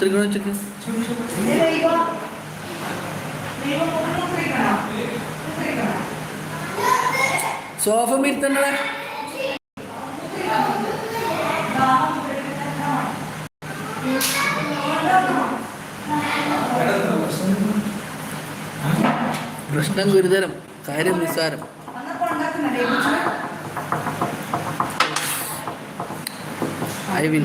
മൂത്രിക്കണ വെച്ചിട്ട് സോഫ ഇരുത്തണ്ടേ പ്രശ്നം ഗുരുതരം. കാര്യം നിസ്സാരം. I will.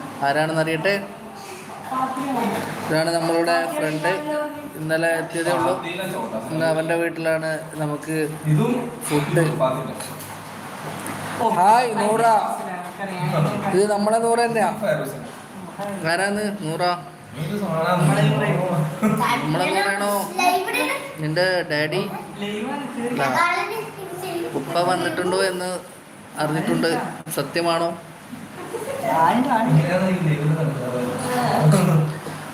ആരാണെന്ന് അറിയട്ടെ ഇതാണ് നമ്മളുടെ ഫ്രണ്ട് ഇന്നലെ എത്തിയതേ ഉള്ളൂ. ഇന്ന് അവന്റെ വീട്ടിലാണ് നമുക്ക് ഫുഡ് ഹായ് നൂറ. ഇത് നമ്മളെ നൂറ തന്നെയാ. ആരാന്ന്? നൂറ. നമ്മളെ നൂറാണോ? നിന്റെ ഡാഡി? ഉപ്പ വന്നിട്ടുണ്ടോ എന്ന് അറിഞ്ഞിട്ടുണ്ട്. സത്യമാണോ?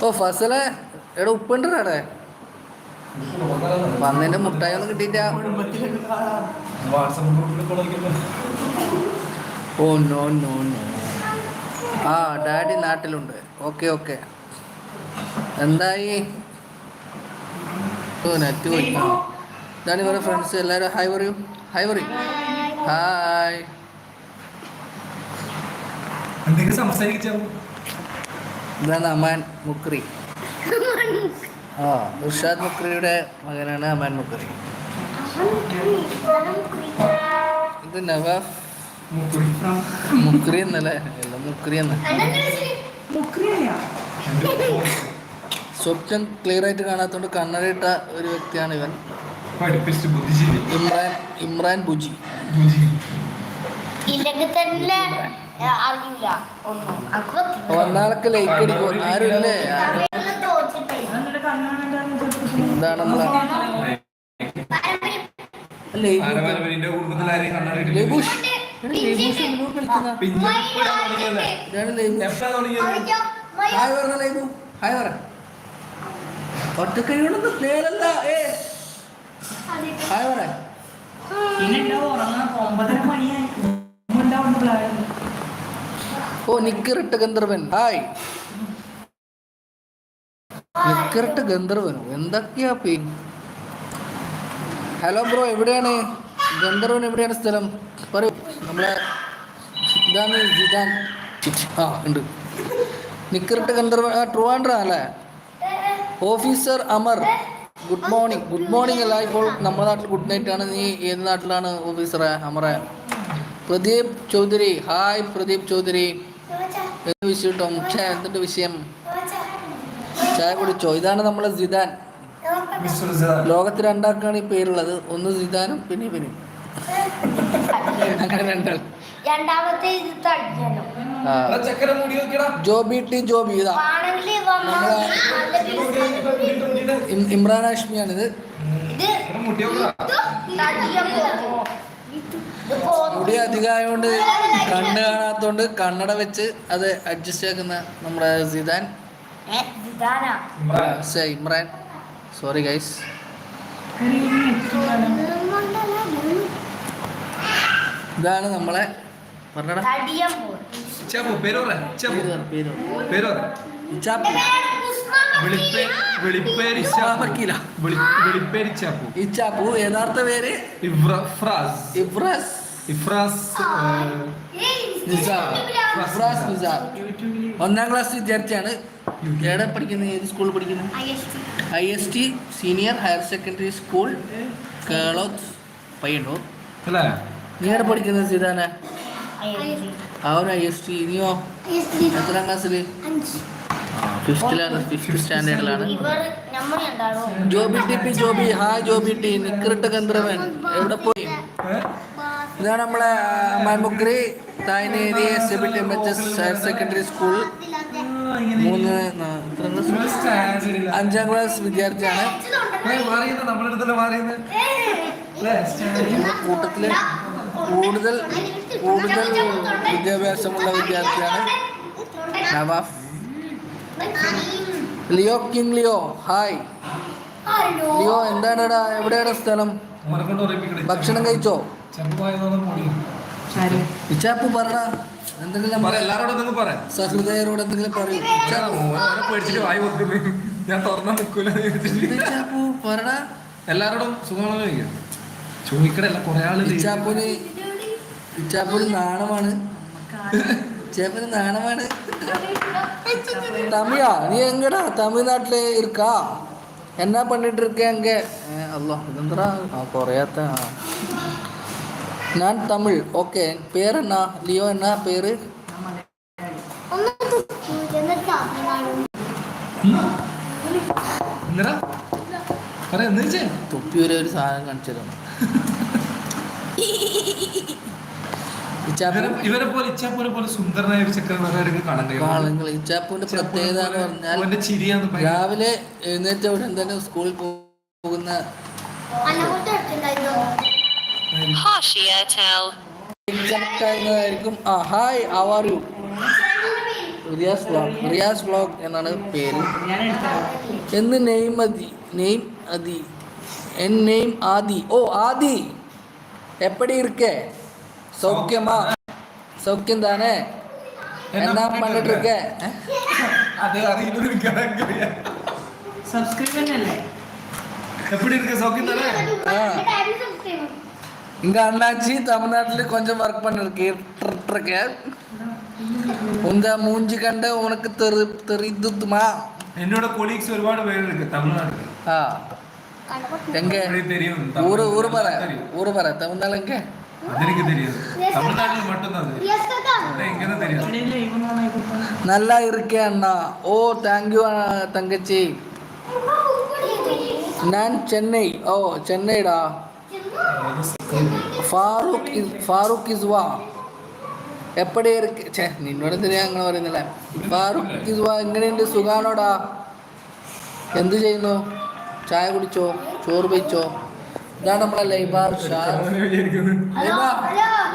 ഓ ഫസലെ എടാ ഉപ്പുണ്ട് അവിടെ വന്നതിന്റെ മുട്ടായി ഒന്നും കിട്ടിയില്ല ഓ നോ നോ നോ. ആ ഡാഡി നാട്ടിലുണ്ട്. Okay okay. എന്തായി? നെറ്റ് പോയി. ഇതാണ് ഫ്രണ്ട്സ്. എല്ലാവരും ഹായ് പറയൂ. ഹായ് പറയൂ. ഹായ്. എന്തെങ്കിലും സംസാരിച്ചാ ഇതാണ് അമാൻ മുക്രി. ആ ഉർഷാദ് മുക്രിയുടെ മകനാണ് അമാൻ മുക്രി. ഇത് നവാഫ് മുക്രി എന്നല്ലേ? അല്ല മുക്രി എന്ന. സ്വപ്നം ക്ലിയർ ആയിട്ട് കാണാത്തോണ്ട് കണ്ണടയിട്ട ഒരു വ്യക്തിയാണ് ഇവൻ. ഇമ്രാൻ ഇമ്രാൻ ബുജി. ഇല്ലെങ്കിൽ തന്നെ അറിയില്ല. ഒന്നും. ഒന്നാൾക്ക് ലൈക്ക് അടിക്കും ആരുമില്ലേ? ആരും- ഇല്ലേ എന്താണ് നമ്മളെ. ലൈബൂഷ് എടാ, ലൈബൂഷ് എന്തിനാ കളിക്കുന്നെ? പിന്നെ എപ്പോഴാ തുടങ്ങിയത്? ഇതാണ് ലൈബു എപ്പോഴാ തുടങ്ങിയത്? ഓ നിക്കിറിട്ട് ഗന്ധർവൻ. ഹായ്. നിക്കിറിട്ട് ഗന്ധർവനോ എന്തൊക്കെയാ പേ? ഹലോ ബ്രോ എവിടെയാണ്? ഗന്ധർവൻ എവിടെയാണ് സ്ഥലം? പറയൂ. നമ്മളെ ഇതാണ് ജിതാൻ ആ ഉണ്ട്. നിക്കിറിട്ട് ഗന്ധർവൻ ആ ട്രുവാൻഡ്ര അല്ലേ? Officer Amar. Good morning good morning അല്ല ഇപ്പോൾ നമ്മുടെ നാട്ടിൽ ഗുഡ് നൈറ്റ് ആണ്. നീ ഏത് നാട്ടിലാണ് ഓഫീസറെ? അമറെ. പ്രദീപ് ചൗധരി. ഹായ് പ്രദീപ് ചൗധരി. എന്ത് വിഷയം കേട്ടോ ഛേ, എന്തുണ്ട് വിഷയം? ചായ കുടിച്ചോ? ഇതാണ് നമ്മളെ സിദാൻ. ലോകത്ത് രണ്ടാൾക്കാണ് ഈ പേരുള്ളത്. ഒന്ന് സിദാനും പിന്നെ പിന്നെ അങ്ങനെ രണ്ടാൾ. രണ്ടാമത്തെ. ജോബി ടി ജോബി ഇതാ. ഇമ്രാൻ ഹാഷ്മിയാണിത്. ഇത് മുടി അധികമായതുകൊണ്ട് കണ്ണ് കാണാത്തോണ്ട് കണ്ണട വെച്ച് അത് അഡ്ജസ്റ്റ് ആക്കുന്ന നമ്മുടെ സിദാൻ. ഇമ്രാൻ. സോറി ഗൈസ് ഇതാണ് നമ്മളെ പറഞ്ഞടാ. പേരോ പേരോ പേരോ. ഇച്ചാപ്പു ഇച്ചാപ്പു യഥാർത്ഥ പേര്? ഇഫ്രാസ്, നിസാർ ഒന്നാം ക്ലാസ് വിദ്യാർത്ഥിയാണ്. എവിടെ പഠിക്കുന്നത് ഏത് സ്കൂളിൽ പഠിക്കുന്നത് I S T. Senior higher secondary school Keloth Payyanur. അല്ലേ? നീ എവിടെ പഠിക്കുന്നത് സീതാന? അവർ അവൻ ഐ എസ് ടി. നീയോ എത്രാം ക്ലാസ്സിൽ fifth സ്റ്റാൻഡേർഡിലാണ് Joby T Joby hi Joby T നിക്കറിട്ട് ഗന്ധർവൻ. എവിടെ പോയി? ഇതാണ് നമ്മളെ മാൻമുക്രി Thayineri S A B T M H S higher secondary school. മൂന്ന്. അഞ്ചാം ക്ലാസ് വിദ്യാർത്ഥിയാണ്. കൂട്ടത്തിൽ കൂടുതൽ കൂടുതൽ വിദ്യാഭ്യാസമുള്ള വിദ്യാർത്ഥിയാണ് Nawaf. Leo king Leo hi. Leo എന്താണെടാ? എവിടെയാണ് സ്ഥലം? ഭക്ഷണം കഴിച്ചോ? ഇച്ചാപ്പു പറ എന്തെങ്കിലും സഹൃദയരോട് എന്തെങ്കിലും പറയൂ. ഞാൻ തുറന്നാ നിൽക്കൂല പറടാ. എല്ലാരോടും സുഖമാണോ ചോദിക്കാം. ചോദിക്കടല്ല കുറെ ആൾ ഇച്ചാപ്പുന് ഇച്ചാപ്പുന് നാണമാണ്. ചേപ്പന് നാണമാണ് തമിഴா நீ எங்கடா தமிழ்நாட்டில் இருக்கா என்ன பண்ணிட்டு இருக்க அங்கே அல்லா இதுந்தரா நான் குறையாத்த நான் தமிழ் ஓகே பேர் என்ன லியோ என்ன பேர் തൊപ്പി ഒരു സാധനം കാണിച്ചു തരാം ഇവരെ പോലെ സുന്ദരനായ പ്രത്യേകത എന്ന് പറഞ്ഞാൽ രാവിലെ എഴുന്നേറ്റ ഉടൻ തന്നെ സ്കൂളിൽ പോകുന്ന ആ യു റിയാസ് റിയാസ് എന്നാണ് പേര്. എന്ന് നെയിം അതി നെയിം അതി എൻ നെയിം ആദി. ഓ ആദി. എപ്പടി ഇരിക്കേ? சௌக்கியமா? சௌக்கியம் தானே? என்ன பண்ணிட்டு இருக்க? அது அது இன்னொரு கணக்கு சப்ஸ்கிரைபர் இல்லை. எப்படி இருக்க? சௌக்கியம் தானே? இங்க அண்ணாச்சி தமிழ்நாட்டுல கொஞ்சம் ஒர்க் பண்ணிருக்க உங்க மூஞ்சி கண்ட உனக்கு தெரி தெரிந்துமா என்னோட கொலீக்ஸ் ஒருபாடு பேர் இருக்கு தமிழ்நாடு ஆ எங்க? ஊரு ஊர் மர ஊர் மர தமிழ்நாடு നല്ല ഇരിക്കണ്ട ഓ താങ്ക് യു തങ്കച്ചി. ഞാൻ ചെന്നൈ. ഓ ചെന്നൈടാ. ഫാറൂഖ് ഫാറൂഖ് ഇസ്വാ. എപ്പടെ നിന്നോട് അങ്ങനെ പറയുന്നില്ല? ഫാറൂഖ് ഇസ്വാ എങ്ങനെയുണ്ട്? സുഖാനോടാ എന്തു ചെയ്യുന്നു? ചായ കുടിച്ചോ? ചോറ് വെച്ചോ? ഇതാണ് നമ്മളെ അങ്ങനെ ലൈബ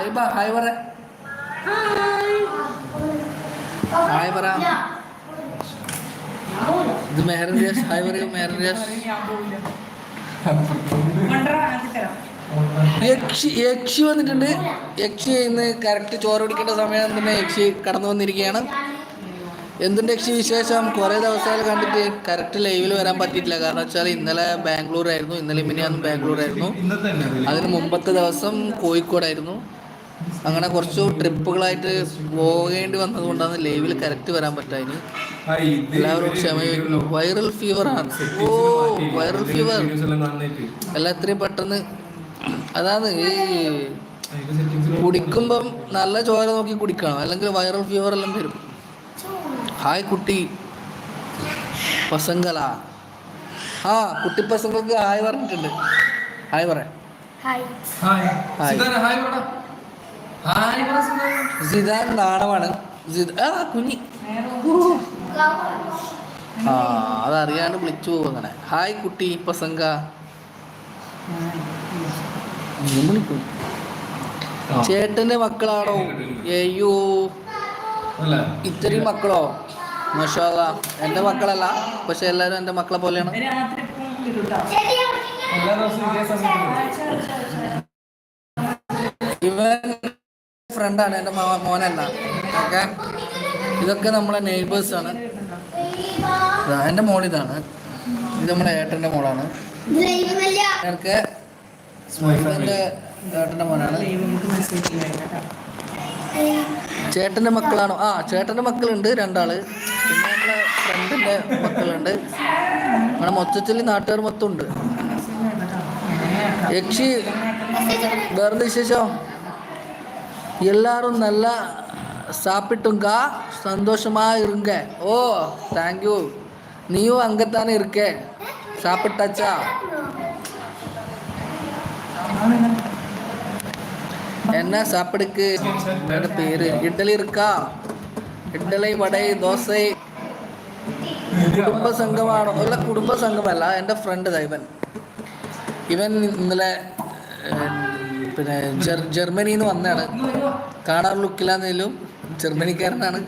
ലൈബ ഹായ് പറ. ഹായ് പറ. ഇത് മെഹർ റിയാസ് ഹായ് പറയൂ മെഹർ റിയാസ് യക്ഷി യക്ഷി വന്നിട്ടുണ്ട്. യക്ഷി ഇന്ന് കറക്റ്റ് ചോറ് പിടിക്കേണ്ട സമയം തന്നെ യക്ഷി കടന്നു വന്നിരിക്കുകയാണ്. എന്തുണ്ട് യക്ഷി വിശേഷം? കുറേ ദിവസമായി കണ്ടിട്ട് കറക്റ്റ് ലൈവിൽ വരാൻ പറ്റിയിട്ടില്ല. കാരണം വെച്ചാൽ ഇന്നലെ ബാംഗ്ലൂർ ആയിരുന്നു ഇന്നലെ മിനിയാന്ന് ബാംഗ്ലൂർ ആയിരുന്നു അതിന് മുമ്പത്തെ ദിവസം കോഴിക്കോടായിരുന്നു. അങ്ങനെ കുറച്ച് ട്രിപ്പുകളായിട്ട് പോകേണ്ടി വന്നതുകൊണ്ടാണ് ലൈവിൽ കറക്റ്റ് വരാൻ പറ്റാതിന് എല്ലാവരും ക്ഷമ വൈറൽ ഫീവർ ആണ്. ഓ വൈറൽ ഫീവർ എല്ലാം എത്രയും പെട്ടെന്ന്. അതാണ് ഈ കുടിക്കുമ്പം നല്ല ചോര നോക്കി കുടിക്കണം. അല്ലെങ്കിൽ വൈറൽ ഫീവർ എല്ലാം വരും. ഹായ് കുട്ടി. പസങ്കളാ ആ കുട്ടി പസങ്ങൾക്ക് ഹായ് പറഞ്ഞിട്ടുണ്ട്. ഹായ് പറ. ഹായ്. ഹായ്. സിതാര, ഹായ് പറടാ. ഹായ് പറ സിതാര. സിദാൻ നാണമാണ് ആ കുഞ്ഞി. ആ അതറിയാണ്ട് വിളിച്ചു പോകും അങ്ങനെ. ഹായ് കുട്ടി പസങ്ക വിളിക്കും. ചേട്ടന്റെ മക്കളാണോ? അയ്യോ. അല്ല. ഇത്രയും മക്കളോ? മഷാല എന്റെ മക്കളല്ല പക്ഷെ എല്ലാവരും എന്റെ മക്കളെ പോലെയാണ്. ഇവൻ ഫ്രണ്ടാണ് എന്റെ മോനല്ല. ഓക്കെ? ഇതൊക്കെ നമ്മളെ നെയ്ബേഴ്സ് ആണ്. എന്റെ മോൾ ഇതാണ്. ഇത് നമ്മുടെ ഏട്ടന്റെ മോളാണ്. എനിക്ക് എന്റെ ഏട്ടന്റെ മോനാണ്. ചേട്ടൻ്റെ മക്കളാണോ ആ ചേട്ടൻ്റെ മക്കളുണ്ട് രണ്ടാള് പിന്നെ നമ്മളെ ഫ്രണ്ടിൻ്റെ മക്കളുണ്ട് നമ്മുടെ മൊത്തത്തിൽ നാട്ടുകാർ മൊത്തം ഉണ്ട് യക്ഷി വേറെ വിശേഷം எல்லாரும் நல்லா சாப்பிட்டுங்க சந்தோஷமா இருங்க ஓ தேங்க்யூ நீயும் அங்கத்தானே இருக்க சாப்பிட்டாச்சா என்ன சாப்பிடுக்கு என்னோட பேரு இட்லி இருக்கா இட்லி வடை தோசை കുടുംബ സംഘമാണോ അല്ല കുടുംബ സംഘമല്ല എൻ്റെ ഫ്രണ്ട് ഇവൻ ഇവൻ ഇന്നലെ ഏഹ്, പിന്നെ ജർ- ജർമ്മനിയിൽ നിന്ന് വന്നതാണ് കാണാൻ ലുക്കില്ലാന്നേലും ജർമ്മനിക്കാരനാണ്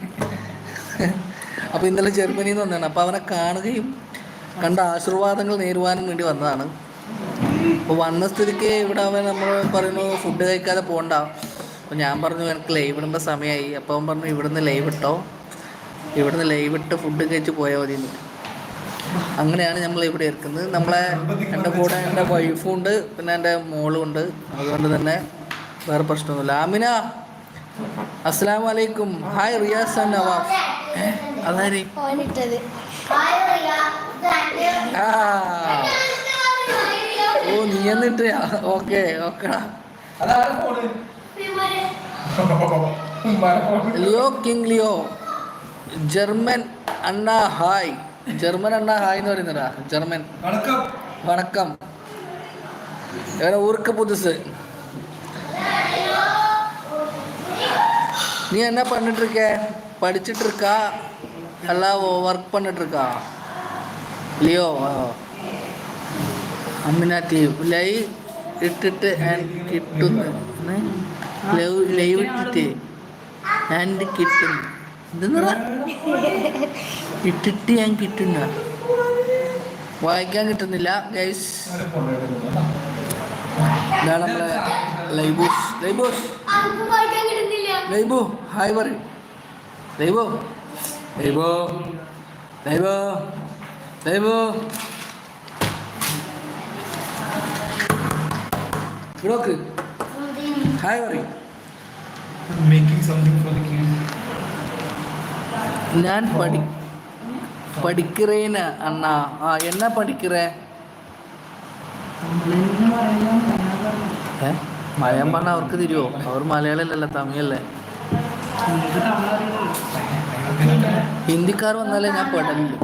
അപ്പോൾ ഇന്നലെ ജർമ്മനിയിൽ നിന്ന് വന്നതാണ് അപ്പോൾ അവനെ കാണുകയും കണ്ട ആശീർവാദങ്ങൾ നേരുവാനും വേണ്ടി വന്നതാണ് അപ്പോൾ വന്ന സ്ഥിതിക്ക് ഇവിടെ അവൻ നമ്മൾ പറയുന്നു ഫുഡ് കഴിക്കാതെ പോകണ്ട അപ്പോൾ ഞാൻ പറഞ്ഞു എനിക്ക് ലൈവ് ഇടേണ്ട സമയമായി അപ്പോൾ അവൻ പറഞ്ഞു ഇവിടുന്ന് ലൈവ് ഇട്ടോ. ഇവിടുന്ന് ലൈവ് ഇട്ട് ഫുഡ് കഴിച്ച് പോയാൽ മതി അങ്ങനെയാണ് നമ്മൾ ഇവിടെ ഇരിക്കുന്നത്. നമ്മളെ എന്റെ കൂടെ എന്റെ വൈഫും ഉണ്ട് പിന്നെ എന്റെ മോളും ഉണ്ട്. അതുകൊണ്ട് തന്നെ വേറെ പ്രശ്നമൊന്നുമില്ല. ആമിന അസ്സാം വലൈക്കും ഹായ് റിയാസ് ആൻഡ് നവാഫ് അതാരി? ആ. ഓ നീ എന്നിട്ട് ഓക്കെ ഓക്കെടാ അതാരും phone ഉമ്മാരെ phone Leo king Leo German അണ്ണ ഹായ് ജർമ്മൻ അണ്ണ ഹായ് എന്ന് പറയുന്നടാ ജർമ്മൻ വണക്കം வணக்கம் வேற ஊருக்கு புதுசு நீ என்ன பண்ணிட்டு இருக்க படிச்சுட்டு இருக்கா அல்ல ஒர்க் பண்ணிட்டு இருக்கா லியோ അമ്മിനാറ്റി ലൈവ് ഇട്ടിട്ട് കിട്ടുന്നു. ലൈവ് ഇട്ടിട്ട്. ആൻഡ് കിട്ടുന്നു. ഇട്ടിട്ട് ഞാൻ കിട്ടുന്ന. വായിക്കാൻ കിട്ടുന്നില്ല ഗൈസ്. ഇതാണ് നമ്മളെ ലൈബോസ് ലൈബോസ് ലൈബോ ഹായ് പറയും. ലൈബോ. ലൈബോ. ലൈബോ. ലൈബു. ബ്ലോക്ക് ഹായ് പറയും ഞാൻ പഠി പഠിக்கிறேன்னு அண்ணா ആ என்ன படிக்கிற മലയാളം പറഞ്ഞാൽ അവർക്ക് തിരിയോ അവർ മലയാളമല്ലല്ലോ തമിഴല്ലേ? ഹിന്ദിക്കാർ വന്നാലേ ഞാൻ പഠനില്ല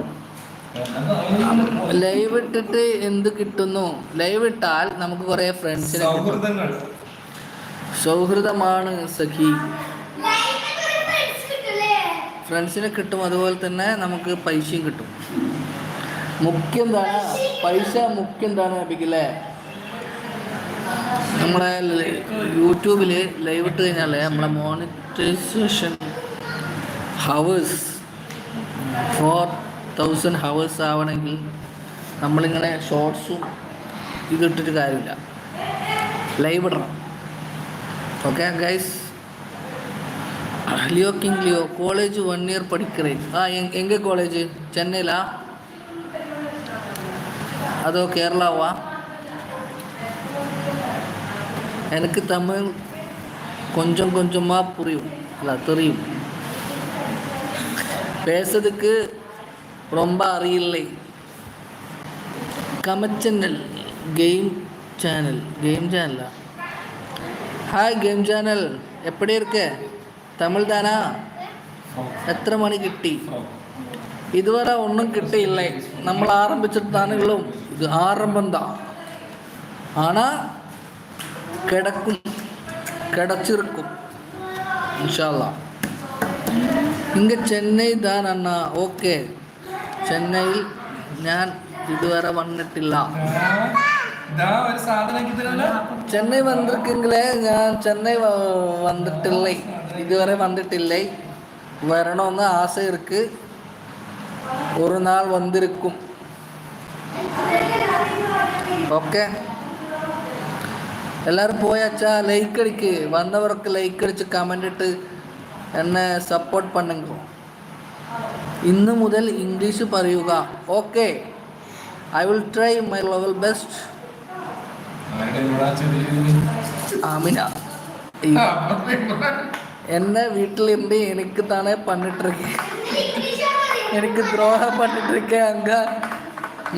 ലൈവ് ഇട്ടിട്ട് എന്ത് കിട്ടുന്നു? ലൈവ് ഇട്ടാൽ നമുക്ക് കുറെ ഫ്രണ്ട്സിനെ സൗഹൃദമാണ് സഖി. ഫ്രണ്ട്സിനെ കിട്ടും അതുപോലെ തന്നെ നമുക്ക് പൈസയും കിട്ടും. മുഖ്യം എന്താണ്? പൈസ മുഖ്യം എന്താണ് ലഭിക്കില്ലേ നമ്മളെ യൂട്യൂബിൽ ലൈവ് ഇട്ട് കഴിഞ്ഞാൽ നമ്മളെ monetization hours four thousand hours ആവണമെങ്കിൽ നമ്മളിങ്ങനെ ഷോർട്സും ഇതിട്ടിട്ട് കാര്യമില്ല ലൈവ് ഇടണം okay guys Leo king Leo college one year படிக்கிறேன் ஆ எங் எங்கே காலேஜ் சென்னையிலா அதோ கேரளாவா எனக்கு தமிழ் கொஞ்சம் கொஞ்சமாக புரியும் இல்லை தெரியும் பேசுறதுக்கு ரொம்ப அறியில்லை கமச்சன்னல் கேம் சேனல் கேம் சேனலா ஹாய் கேம் சேனல் எப்படி இருக்க തമിഴ് താനാ എത്ര മണി കിട്ടി ഇതുവരെ ഒന്നും കിട്ടിയില്ലേ നമ്മൾ ആരംഭിച്ചിട്ടാണെങ്കിലും ഇത് ആരംഭം താ ആണാ കിടക്കും കിടച്ചിരിക്കും ഇൻഷാല്ല ഇങ്ങ ചെന്നൈ താൻ അണ്ണ ഓക്കെ ചെന്നൈയിൽ ഞാൻ ഇതുവരെ വന്നിട്ടില്ല. ചെന്നൈ വന്നിരിക്കെങ്കിലേ ഞാൻ ചെന്നൈ വന്നിട്ടില്ലേ. ഇതുവരെ വന്നിട്ടില്ലേ. വരണമെന്ന് ആശ ഇருக்கு ഒരു നാൾ വന്നിരിക്കും. ഓക്കെ. എല്ലാവരും പോയാച്ചാ ലൈക്ക് അടിക്ക്. വന്നവർക്ക് ലൈക്ക് അടിച്ച് കമന്റ് ഇട്ട് എന്നെ സപ്പോർട്ട് பண்ணுங்க ഇന്ന് മുതൽ ഇംഗ്ലീഷ് പറയുക. Okay I will try my level best Amina. എന്നെ വീട്ടിലിരുന്ന് എനിക്ക് തന്നെ പണിട്ടിരിക്കേ എനിക്ക് ദ്രോഹ പണിട്ടിരിക്കേ അങ്ക.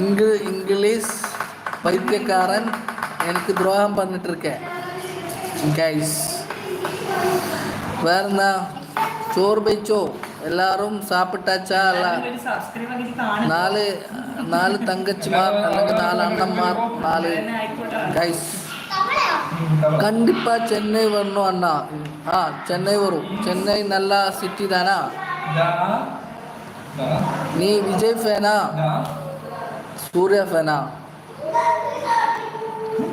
ഇംഗ് ഇംഗ്ലീഷ് പൈത്യക്കാരൻ എനിക്ക് ദ്രോഹം പറഞ്ഞിട്ടിരിക്കേ ഗൈസ് വേറെന്താ ചോറ് വെച്ചോ? எல்லாரும் சாப்பிட்டாச்சா நாலு நாலு தங்கச்சிமார் அல்லது நாலு அண்ணம்மார் நாலு கைஸ் கண்டிப்பாக சென்னை வரணும் அண்ணா ஆ சென்னை வரும் சென்னை நல்லா சிட்டி தானா நீ விஜய் ஃபேனா சூர்யா ஃபேனா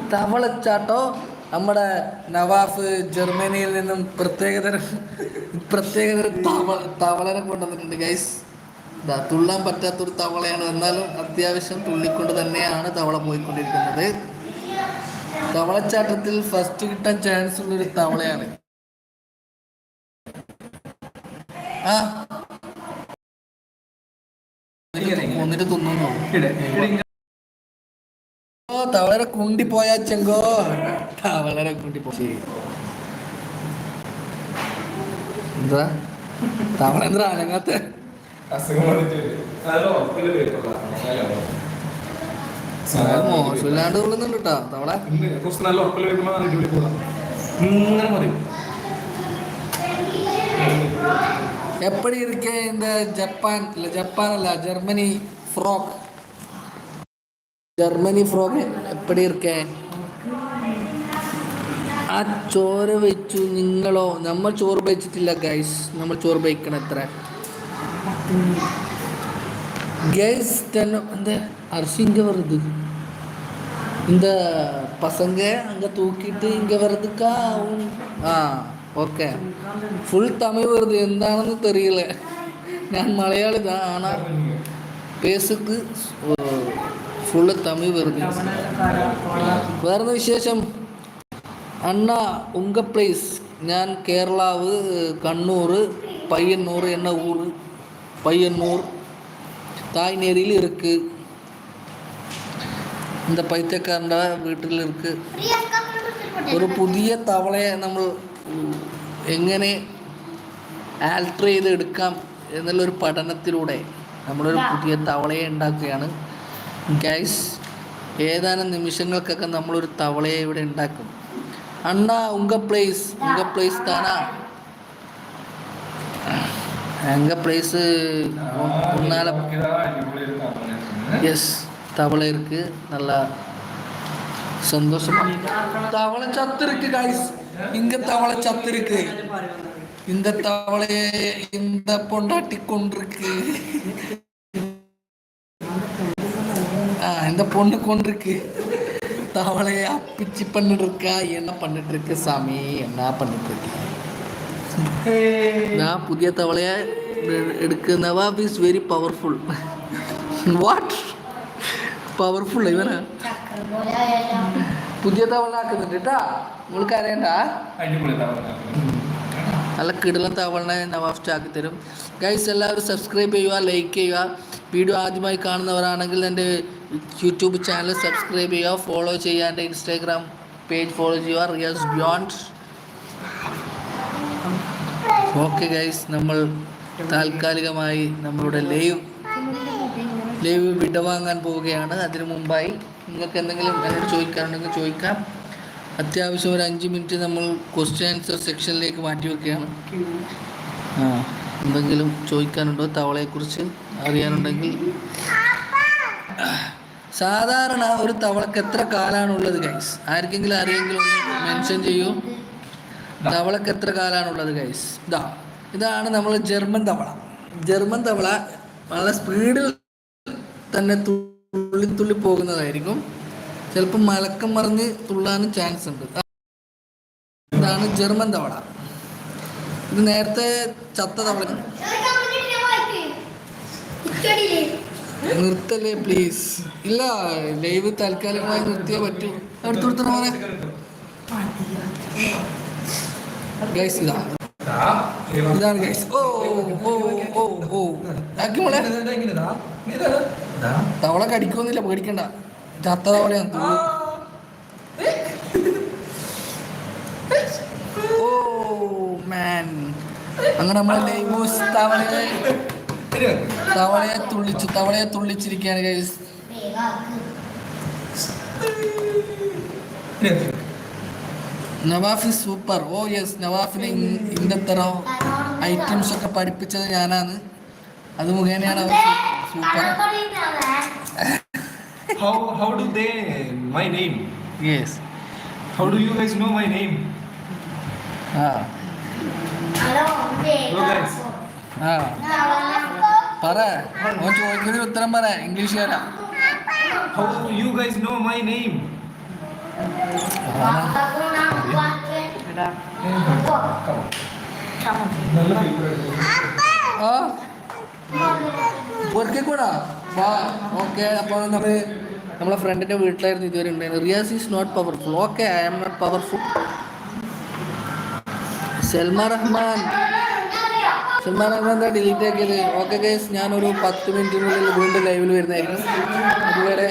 தவளைச்சாட்டம் നമ്മുടെ നവാഫ് ജർമ്മനിയിൽ നിന്നും പ്രത്യേകതരം പ്രത്യേകതരം തവള തവളനെ കൊണ്ടുവന്നിട്ടുണ്ട് ഗൈസ് ഇതാ തുള്ളാൻ പറ്റാത്തൊരു തവളയാണ്. എന്നാലും അത്യാവശ്യം തുള്ളിക്കൊണ്ട് തന്നെയാണ് തവള പോയിക്കൊണ്ടിരിക്കുന്നത്. തവളച്ചാട്ടത്തിൽ ഫസ്റ്റ് കിട്ടാൻ ചാൻസ് ഉള്ളൊരു തവളയാണ്. ആ. എന്നിട്ട് തിന്നു ഓ തവളര കുണ്ടിപ്പോയാ ചെങ്കോ? തവളരെ കുണ്ടിപ്പോയി എന്താ? തവള എന്താ അനങ്ങാത്ത? മോശമില്ലാണ്ട് കൊള്ളുന്നുണ്ട് തവള. നല്ല ഉറപ്പിൽ ജപ്പാൻ ജപ്പാൻ അല്ല ജർമ്മനി ഫ്രോക്ക്. ജർമ്മനി ഫ്രോഗ് എപ്പടി ഇരിക്കേ ആ ചോറ് വെച്ചു നിങ്ങളോ നമ്മൾ ചോറ് വെച്ചിട്ടില്ല ഗൈസ് നമ്മൾ ചോറ് വെക്കണം എത്ര ഗൈസ് തന്നെ എന്താ அரிசி இங்கே வருது இந்த பசங்க அங்கே தூக்கிட்டு இங்கே வர்றதுக்கா உன்- ആ ഓക്കെ ഫുൾ തമിഴ് വരുത് എന്താണെന്ന് തെറിയില്ല ഞാൻ മലയാളി தான் ஆனால் பேசுக்கு ഫുള്ള് തമിഴ് വരുന്നു വേറെ വിശേഷം അണ്ണ ഉങ്ക പ്ലേസ് ഞാൻ കേരളാവ് കണ്ണൂർ പയ്യന്നൂർ എന്ന ഊർ പയ്യന്നൂർ தாய்நேரியில் இருக்கு இந்த பைத்தியக்காரண்ட வீட்டில் இருக்கு ഒരു പുതിയ തവളയെ നമ്മൾ എങ്ങനെ ആൽട്ടർ ചെയ്ത് എടുക്കാം എന്നുള്ളൊരു പഠനത്തിലൂടെ നമ്മളൊരു പുതിയ തവളയെ ഉണ്ടാക്കുകയാണ് ഗൈസ് ഏതാനും നിമിഷങ്ങൾക്കൊക്കെ നമ്മളൊരു തവളയെ ഇവിടെ ഉണ്ടാക്കും അണ്ണ ഉങ്ക പ്ലേസ് ഉങ്ക പ്ലേസ് താനാ എങ്ക പ്ലേസ് ഉന്നാല எஸ் தவளை இருக்கு நல்லா சந்தோஷமா தவளை சத்து இருக்கு காய்ஸ் இங்க தவளை சத்து இருக்கு இந்த தவளையை இந்த பொண்டாட்டி கொண்டிருக்கு இந்த பொண்ணு கொண்டிருக்கு தவளையை அப்பிச்சு பண்ணிட்டு இருக்கா என்ன பண்ணிட்டு இருக்கு சாமி என்ன பண்ணிட்டு இருக்கு நான் പുതിയ തവളയെ എടുക്കുന്ന Nawab is very powerful what powerful ഇവനാ പുതിയ തവള ആക്കുന്നുണ്ട് കേട്ടാ നിങ്ങൾക്ക് അറിയണ്ട അടിപൊളി നല്ല കിടലൻ തവളനെ നവാബ് സ്റ്റാക്കി തരും ഗൈസ് എല്ലാവരും സബ്സ്ക്രൈബ് ചെയ്യുക ലൈക്ക് ചെയ്യുക വീഡിയോ ആദ്യമായി കാണുന്നവരാണെങ്കിൽ എന്റെ യൂട്യൂബ് ചാനൽ സബ്സ്ക്രൈബ് ചെയ്യുക ഫോളോ ചെയ്യുക എന്റെ ഇൻസ്റ്റാഗ്രാം പേജ് ഫോളോ ചെയ്യുക റിയൽസ് ബിയോണ്ട്. ഓക്കെ ഗൈസ് നമ്മൾ താൽക്കാലികമായി നമ്മളുടെ ലൈവ് ലൈവ് വിടവാങ്ങാൻ പോവുകയാണ്. അതിനു മുമ്പായി നിങ്ങൾക്ക് എന്തെങ്കിലും എന്നോട് ചോദിക്കാനുണ്ടെങ്കിൽ ചോദിക്കാം. അത്യാവശ്യം ഒരു അഞ്ച് മിനിറ്റ് നമ്മൾ ക്വസ്റ്റ്യൻ ആൻസർ സെക്ഷനിലേക്ക് മാറ്റി വെക്കുകയാണ്. ആ. എന്തെങ്കിലും ചോദിക്കാനുണ്ടോ തവളയെക്കുറിച്ച്? അറിയാനുണ്ടെങ്കിൽ. സാധാരണ ഒരു തവളക്ക് എത്ര കാലാണുള്ളത് ഗൈസ് ആർക്കെങ്കിലും അറിയെങ്കിലും ഒന്ന് മെൻഷൻ ചെയ്യൂ. തവളക്ക് എത്ര കാലാണുള്ളത് ഗൈസ് ഇതാ ഇതാണ് നമ്മൾ ജർമ്മൻ തവള. ജർമ്മൻ തവള വളരെ സ്പീഡിൽ തന്നെ തുള്ളി തുള്ളി പോകുന്നതായിരിക്കും. ചിലപ്പോൾ മലക്കം മറിഞ്ഞ് തുള്ളാനും ചാൻസ് ഉണ്ട്. ഇതാണ് ജർമ്മൻ തവള. ഇത് നേരത്തെ ചത്ത തവള നിർത്തല്ലേ പ്ലീസ് ഇല്ല ലൈവ് താൽക്കാലികമായി നിർത്തിയേ പറ്റൂ. അടുത്ത് കൊടുത്തോ മോനെ. ഗൈസ് ഇതാ. ഇതാണ് ഗൈസ് ഓ ഓ ഓ ഓ. ആക്കി മോളെ. തവള കടിക്കൊന്നുമില്ല പേടിക്കണ്ട. ചത്ത തവളയാണ് തൂ. ഓ മാൻ അങ്ങനെ നമ്മൾ ലൈമൂസ് തവളയെ തവളയെ തുള്ളിച്ചു തവളയെ തുള്ളിച്ചിരിക്കുകയാണ് guys Nawaf super oh yes നവാഫിനെ ഇന്നത്തെ ഐറ്റംസ് ഒക്കെ പഠിപ്പിച്ചത് ഞാനാണ് അത് മുഖേനയാണ് അവർ super How how do they my name? Yes how do you guys no my name? ആ Hello guys. ആ പറ ഓൻ ചോദിക്കുന്നതിന് ഉത്തരം പറ ഇംഗ്ലീഷുകാരാ How you guys know my name? കൂടാ വാ ഓക്കെ അപ്പോൾ നമ്മൾ നമ്മളെ ഫ്രണ്ടിന്റെ വീട്ടിലായിരുന്നു ഇതുവരെ ഉണ്ടായിരുന്നത് Riyas is not powerful okay I am not powerful Salma Rahman. Salman Rahman എന്താ ഡിലീറ്റ് ആക്കിയത്? ഓക്കെ ഗൈസ് ഞാനൊരു പത്ത് മിനിറ്റിനുള്ളിൽ വീണ്ടും ലൈവിൽ വരുന്നതായിരിക്കും. അതുവരെ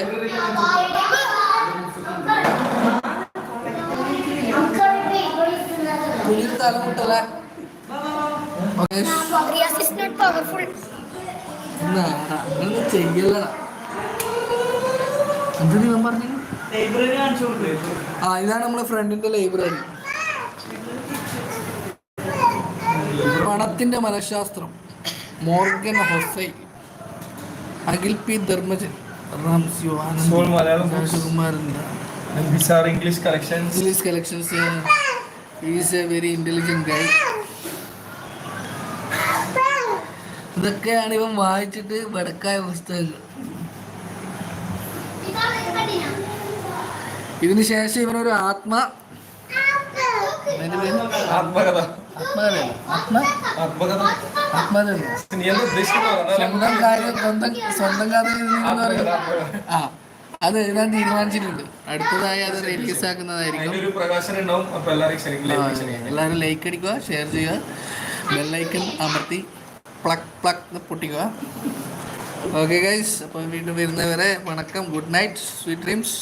തലമുട്ടല്ലേ എന്താ പറഞ്ഞു? ആ ഇതാണ് നമ്മളെ ഫ്രണ്ടിന്റെ ലൈബ്രറി പണത്തിന്റെ മനഃശാസ്ത്രം. Morgan Housel Akhil P Dharmajan English collections is a very guy ഇതൊക്കെയാണ് ഇവൻ വായിച്ചിട്ട് വടക്കായ പുസ്തകങ്ങൾ. ഇതിനുശേഷം ഇവനൊരു ആത്മ. ആത്മകഥ. ആത്മകഥയല്ല ആത്മ ആത്മകഥ. ആത്മകഥ നീ എന്താ ഉദ്ദേശിക്കുന്നത് സ്വന്തം കാര്യം സ്വന്തം സ്വന്തം കഥ എഴുതുന്നതെന്ന് ആത്മകഥ ആ. അത് എഴുതാൻ തീരുമാനിച്ചിട്ടുണ്ട്. അടുത്തതായി അത് റിലീസ് ആക്കുന്നതായിരിക്കും എല്ലാവരും ലൈക്ക് അടിക്കുക ഷെയർ ചെയ്യുക. ബെല്ലൈക്കൺ അമർത്തി പ്ലക് പ്ലക്ക് പൊട്ടിക്കുക. ഓക്കെ ഗൈസ് അപ്പം വീണ്ടും വരുന്നവരെ വണക്കം. Good night. Sweet dreams.